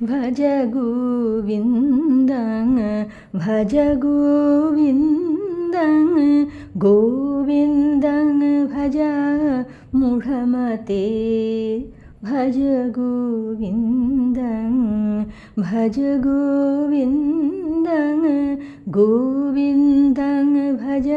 ഭജ ഗോവിന്ദങ്ങ ഭജ ഗോവിന്ദങ്ങ ഗോവിന്ദങ്ങ ഭജ മുഴമതേ ഭജ ഗോവിന്ദം ഭജ ഗോവിന്ദം ഗോവിന്ദം ഭജ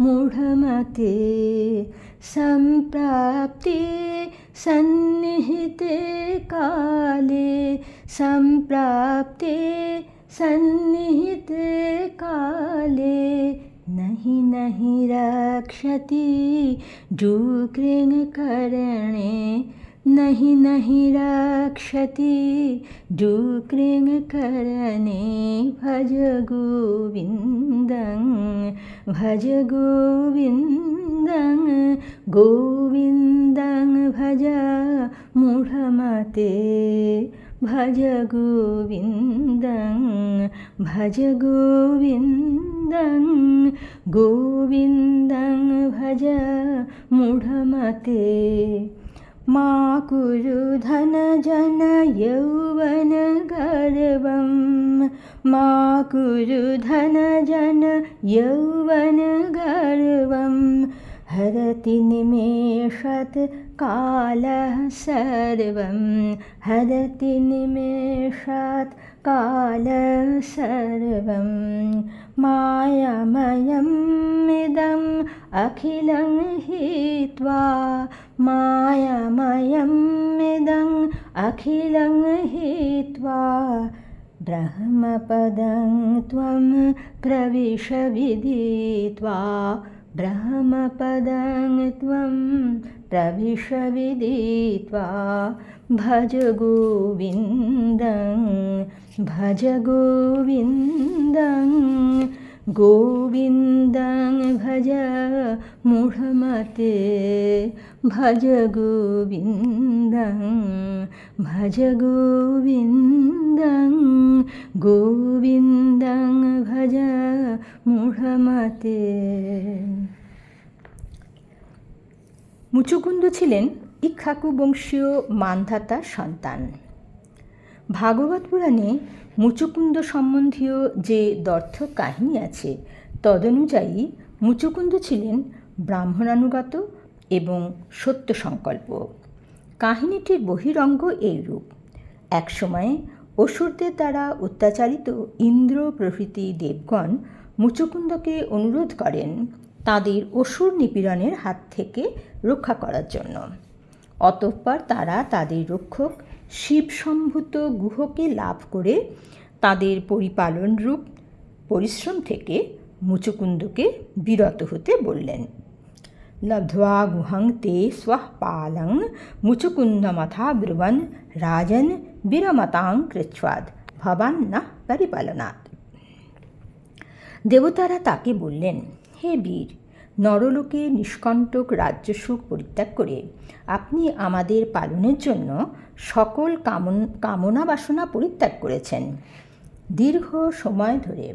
മൂഢമത്തെ സംപ്രാപ്തി सन्निहिते काले सम्प्राप्ते सन्निहिते काले नहि नहि रक्षति डुकृङ्करणे नहि नहि रक्षति डुकृङ्करणे भज गोविन्दं भज गोविन्दं गोविन्दं भज मूढमते भज गोविन्दं भज गोविन्दं गोविन्दं भज मूढमते मा कूरुधनजन यौवनगर्वं मा कूरुधनजन यौवनगर्वं हरतिनिमेषत् कालः सर्वं हरति निमेषात् कालः सर्वं मायामयम् इदम् अखिलं हित्वा मायामयम् इदम् अखिलं हित्वा ब्रह्मपदं त्वं प्रविश विदित्वा ब्रह्मपदं त्वं प्रविश विदित्वा भज गोविन्दं भज गोविन्दं गोविन्दं भज मूढमते भज गोविन्दं भज गोविन्दं गोविन्दं भज মূঢ়মতে মুচুকুন্দ ছিলেন ইক্ষাকু বংশীয় মান্ধাতার সন্তান। ভাগবত পুরাণে মুচুকুন্দ সম্বন্ধীয় যে দর্থ কাহিনী আছে, তদনুযায়ী মুচুকুন্দ ছিলেন ব্রাহ্মণানুগত এবং সত্য সংকল্প কাহিনীটির বহিরঙ্গ এইরূপ। একসময় অসুরদের দ্বারা অত্যাচারিত ইন্দ্র প্রভৃতি দেবগণ মুচুকুন্দকে অনুরোধ করেন তাদের অসুর নিপীড়নের হাত থেকে রক্ষা করার জন্য। অতঃপর তারা তাদের রক্ষক শিবসম্ভূত গুহকে লাভ করে তাদের পরিপালন রূপ, পরিশ্রম থেকে মুচুকুন্দকে বিরত হতে বললেন। লব্ধ্বা গুহং তে পালং মুচুকুন্দমথা ব্রুবন রাজন বিরমতাং কৃচ্ছ্বাদ, ভবান না পরিপালনাৎ। দেবতারা তাকে বললেন, হে বীর নরলোকে নিষ্কণ্টক রাজ্যসুখ পরিত্যাগ করে, আপনি আমাদের পালনের জন্য সকল কামন, কামনা বাসনা পরিত্যাগ করেছেন। দীর্ঘ সময় ধরে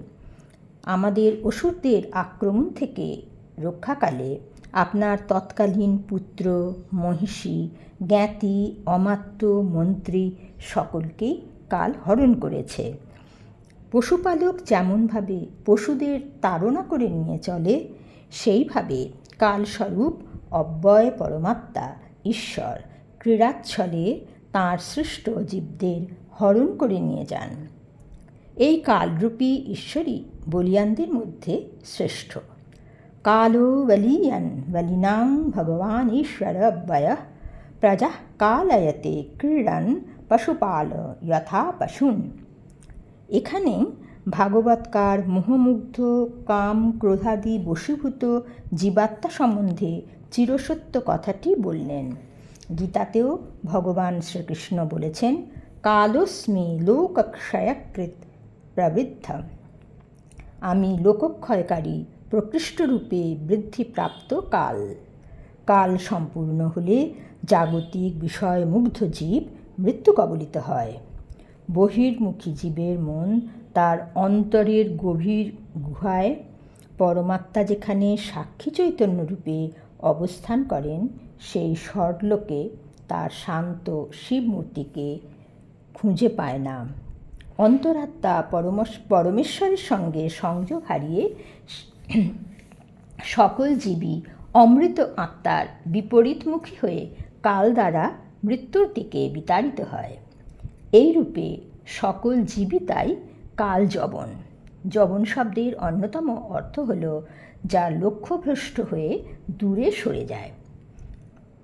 আমাদের অসুরদের আক্রমণ থেকে রক্ষাকালে আপনার তৎকালীন পুত্র, মহিষী, জ্ঞাতি, অমাত্য মন্ত্রী সকলকেই কাল হরণ করেছে। পশুপালক যেমনভাবে পশুদের তাড়না করে নিয়ে চলে সেইভাবে কালস্বরূপ অব্যয় পরমাত্মা ঈশ্বর ক্রীড়াচ্ছলে তাঁর সৃষ্ট জীবদের হরণ করে নিয়ে যান। এই কালরূপী ঈশ্বরই বলিয়ানদের মধ্যে শ্রেষ্ঠ। কালো বলিয়ান বলিনাং ভগবান ঈশ্বর ব্যয় প্রজা কালয়তে ক্রীড়ন পশুপাল যথা পশুন। এখানে ভাগবতকার মোহমুগ্ধ কাম, ক্রোধাদি বশীভূত জীবাত্মা সম্বন্ধে চিরসত্য কথাটি বললেন। গীতাতেও ভগবান শ্রীকৃষ্ণ বলেছেন, কালস্মি লোকক্ষয়কৃত প্রবৃদ্ধ। আমি লোকক্ষয়কারী প্রকৃষ্টরূপে বৃদ্ধিপ্রাপ্ত কাল। কাল সম্পূর্ণ হলে জাগতিক বিষয়মুগ্ধ জীব মৃত্যু কবলিত হয়। বহির্মুখী জীবের মন তার অন্তরের গভীর গুহায় পরমাত্মা যেখানে সাক্ষী চৈতন্য রূপে অবস্থান করেন, সেই স্বর্লোকে তার শান্ত শিবমূর্তিকে খুঁজে পায় না। অন্তরাত্মা পরমশ, পরমেশ্বরের সঙ্গে সংযোগ হারিয়ে সকল জীবী অমৃত আত্মার বিপরীতমুখী হয়ে কাল দ্বারা মৃত্যুর দিকে বিতাড়িত হয়। এই রূপে সকল জীবী তাই কাল জবন জবন শব্দের অন্যতম অর্থ হল, যা লক্ষ্যভ্রষ্ট হয়ে দূরে সরে যায়।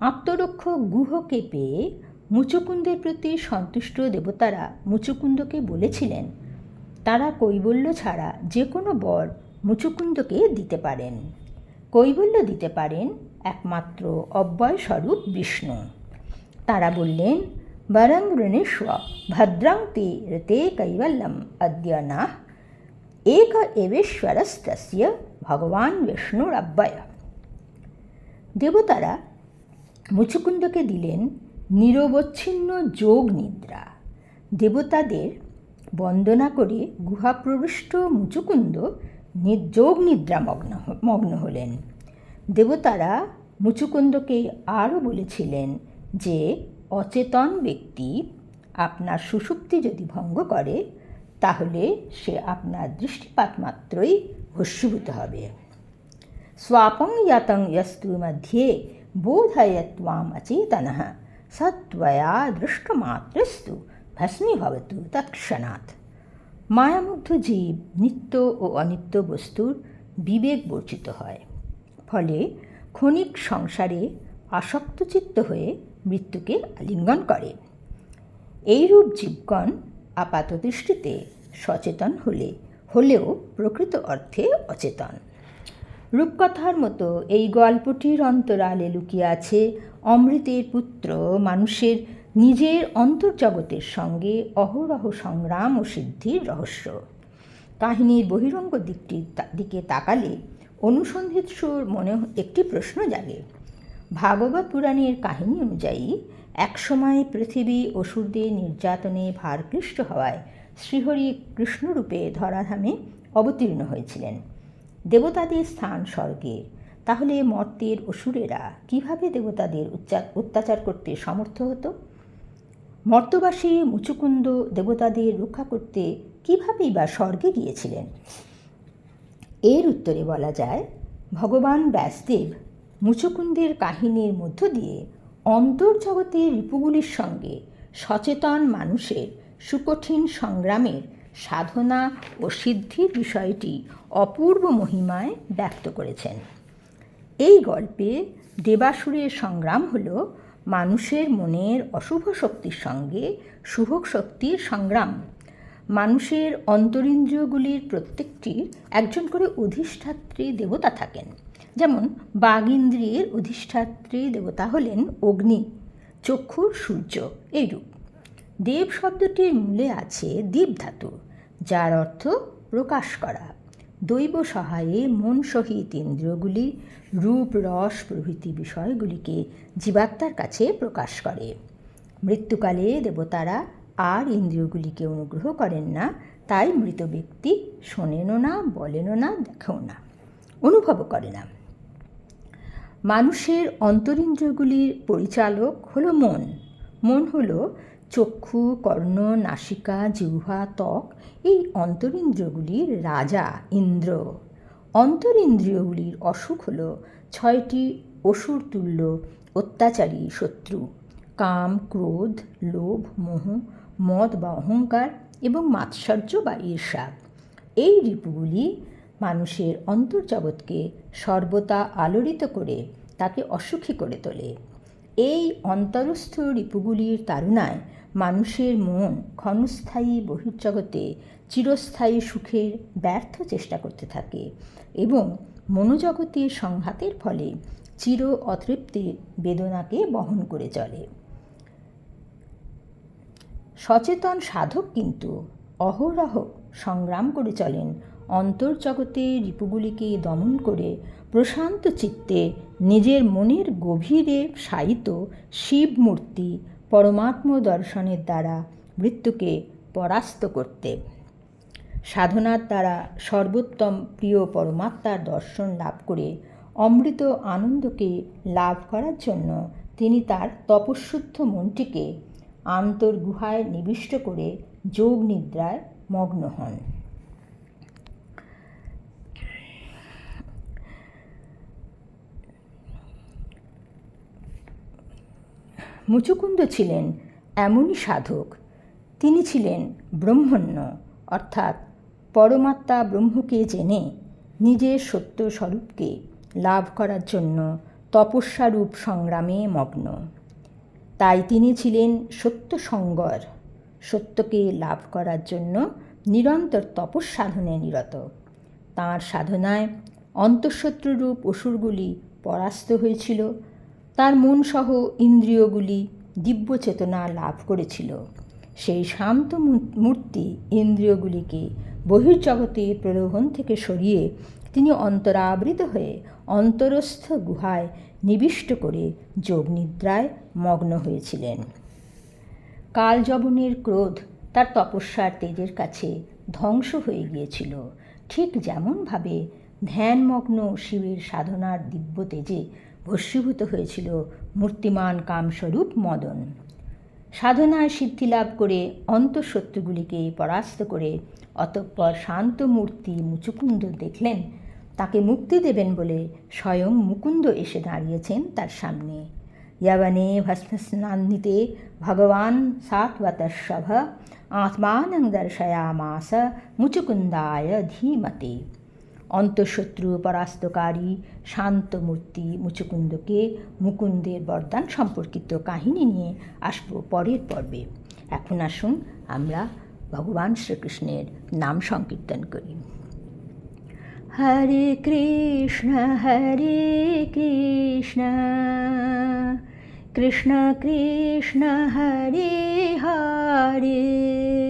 আত্মরক্ষক গুহকে পেয়ে মুচুকুন্দের প্রতি সন্তুষ্ট দেবতারা মুচুকুন্দকে বলেছিলেন, তারা কৈবল্য ছাড়া যে কোনো বর মুচুকুন্দকে দিতে পারেন। কৈবল্য দিতে পারেন একমাত্র অব্যয়স্বরূপ বিষ্ণু। তারা বললেন ঋণেস্ব ভদ্রং তে কৈবল্যম অদ্য না এক এবেশ্বরস্তস্য ভগবান বিষ্ণুর অব্যয় দেবতারা মুচুকুন্দকে দিলেন নিরবচ্ছিন্ন যোগ নিদ্রা দেবতাদের বন্দনা করে গুহাপ্রবিষ্ট মুচুকুন্দ যোগ নিদ্রা মগ্ন মগ্ন হলেন দেবতারা মুচুকুন্দকে আরও বলেছিলেন যে অচেতন ব্যক্তি আপনার সুষুপ্তি যদি ভঙ্গ করে, তাহলে সে আপনার দৃষ্টিপাত মাত্রই ভস্মীভূত হবে। স্বাপং ইয়াতং ইয়স্তু মধ্যে বোধয়ত্বাম অচেতন সত্বয়া দৃষ্টমাত্রস্তু ভস্মী ভবতু তৎক্ষণাৎ। মায়ামুগ্ধ জীব নিত্য ও অনিত্য বস্তুর বিবেক বর্জিত হয়। ফলে ক্ষণিক সংসারে আসক্তচিত্ত হয়ে মৃত্যুকে আলিঙ্গন করে। এইরূপ জীবগণ আপাতদৃষ্টিতে সচেতন হলে, হলেও প্রকৃত অর্থে অচেতন। রূপকথার মতো এই গল্পটির অন্তরালে লুকিয়ে আছে অমৃতের পুত্র মানুষের নিজের অন্তর্জগতের সঙ্গে অহরহ সংগ্রাম ও সিদ্ধির রহস্য। কাহিনীর বহিরঙ্গ দিকটির দিকে তাকালে অনুসন্ধিৎসুর মনে একটি প্রশ্ন জাগে। ভাগবত পুরাণের কাহিনী অনুযায়ী, একসময় পৃথিবী অসুরদের নির্যাতনে ভারক্লিষ্ট হওয়ায় শ্রীহরি কৃষ্ণরূপে ধরাধামে অবতীর্ণ হয়েছিলেন। দেবতাদের স্থান স্বর্গে। তাহলে মর্তের অসুরেরা কীভাবে দেবতাদের অত্যাচার করতে সমর্থ হতো? মর্তবাসী মুচুকুন্দ দেবতাদের রক্ষা করতে কীভাবেই বা স্বর্গে গিয়েছিলেন? এর উত্তরে বলা যায়, ভগবান ব্যাসদেব মুচুকুন্দের কাহিনীর মধ্য দিয়ে অন্তর্জগতের রিপুগুলির সঙ্গে সচেতন মানুষের সুকঠিন সংগ্রামের সাধনা ও সিদ্ধির বিষয়টি অপূর্ব মহিমায় ব্যক্ত করেছেন। এই গল্পে দেবাসুরের সংগ্রাম হল মানুষের মনের অশুভ শক্তির সঙ্গে শুভ শক্তির সংগ্রাম। মানুষের অন্তরিন্দ্রিয়গুলির প্রত্যেকটির একজন করে অধিষ্ঠাত্রী দেবতা থাকেন। যেমন বাঘ ইন্দ্রিয়ের অধিষ্ঠাত্রী দেবতা হলেন অগ্নি চক্ষুর সূর্য এইরূপ। দেব শব্দটির মূলে আছে দীপ ধাতু, যার অর্থ প্রকাশ করা। দৈব সহায়ে মন সহিত ইন্দ্রিয়গুলি, রূপ, রস প্রভৃতি বিষয়গুলিকে জীবাত্মার কাছে প্রকাশ করে। মৃত্যুকালে দেবতারা আর ইন্দ্রিয়গুলিকে অনুগ্রহ করেন না, তাই মৃত ব্যক্তি শোনেনও না, বলেনও না, দেখেও না, অনুভবও করে না। মানুষের অন্তরিন্দ্রগুলির পরিচালক হলো মন। মন হলো চক্ষু, কর্ণ, নাসিকা, জিহ্বা, ত্বক, এই অন্তরিন্দ্রিয়গুলির রাজা, ইন্দ্র। অন্তরিন্দ্রিয়গুলির অসুখ হল ছয়টি অসুর তুল্য, অত্যাচারী শত্রু। কাম, ক্রোধ, লোভ, মোহ, মদ বা অহংকার এবং মাৎসর্য বা ঈর্ষা। এই রিপুগুলি মানুষের অন্তর্জগৎকে সর্বদা আলোড়িত করে তাকে অসুখী করে তোলে। এই অন্তরস্থ রিপুগুলির তারুণায় মানুষের মন ক্ষণস্থায়ী বহির্জগতে চিরস্থায়ী সুখের ব্যর্থ চেষ্টা করতে থাকে এবং মনোজগতের সংঘাতের ফলে চির অতৃপ্তির বেদনাকে বহন করে চলে। সচেতন সাধক কিন্তু অহরহ সংগ্রাম করে চলেন অন্তর্জগতে রিপুগুলিকে দমন করে প্রশান্ত চিত্তে নিজের মনের গভীরে শায়িত শিব মূর্তি পরমাত্ম দর্শনের দ্বারা মৃত্যুকে পরাস্ত করতে। সাধনার দ্বারা সর্বোত্তম প্রিয় পরমাত্মার দর্শন লাভ করে অমৃত আনন্দকে লাভ করার জন্য তিনি তার তপস্যুদ্ধ মনটিকে আন্তর্গুহায় নিবিষ্ট করে যোগ নিদ্রায় মগ্ন হন। মুচুকুন্দ ছিলেন এমনই সাধক। তিনি ছিলেন ব্রহ্মণ্য, অর্থাৎ পরমাত্মা ব্রহ্মকে জেনে নিজের সত্য স্বরূপকে লাভ করার জন্য তপস্যারূপ সংগ্রামে মগ্ন। তাই তিনি ছিলেন সত্য সঙ্গর সত্যকে লাভ করার জন্য নিরন্তর তপস্সাধনে নিরত। তাঁর সাধনায় অন্তঃশত্রুরূপ অসুরগুলি পরাস্ত হয়েছিল তার মনসহ ইন্দ্রিয়গুলি দিব্য চেতনা লাভ করেছিল। সেই শান্ত মূর্তি ইন্দ্রিয়গুলিকে বহির্জগতে প্রলোভন থেকে সরিয়ে তিনি অন্তরাবৃত হয়ে অন্তরস্থ গুহায় নিবিষ্ট করে যোগনিদ্রায় মগ্ন হয়েছিলেন। কালযবনের ক্রোধ তার তপস্যার তেজের কাছে ধ্বংস হয়ে গিয়েছিল। ঠিক যেমনভাবে ধ্যানমগ্ন শিবের সাধনার দিব্য তেজে ভস্মীভূত হয়েছিল মূর্তিমান কামস্বরূপ মদন। সাধনায় সিদ্ধি লাভ করে অন্তঃসত্যগুলিকে পরাস্ত করে অতঃপর শান্ত মূর্তি মুচুকুন্দ দেখলেন, তাকে মুক্তি দেবেন বলে স্বয়ং মুকুন্দ এসে দাঁড়িয়েছেন তার সামনে। ইয়াবনে ভস্মস্নান্দিতে ভগবান সাত্বতসভ আত্মানং দর্শয়ামাস, মুচুকুন্দায় ধীমতে। অন্তঃশত্রু, পরাস্তকারী, শান্ত মূর্তি, মুচুকুন্দকে মুকুন্দের বরদান সম্পর্কিত কাহিনী নিয়ে আসব পরের পর্বে। এখন আসুন আমরা ভগবান শ্রীকৃষ্ণের নাম সংকীর্তন করি। হরে কৃষ্ণ হরে কৃষ্ণ কৃষ্ণ কৃষ্ণ, হরে হরে।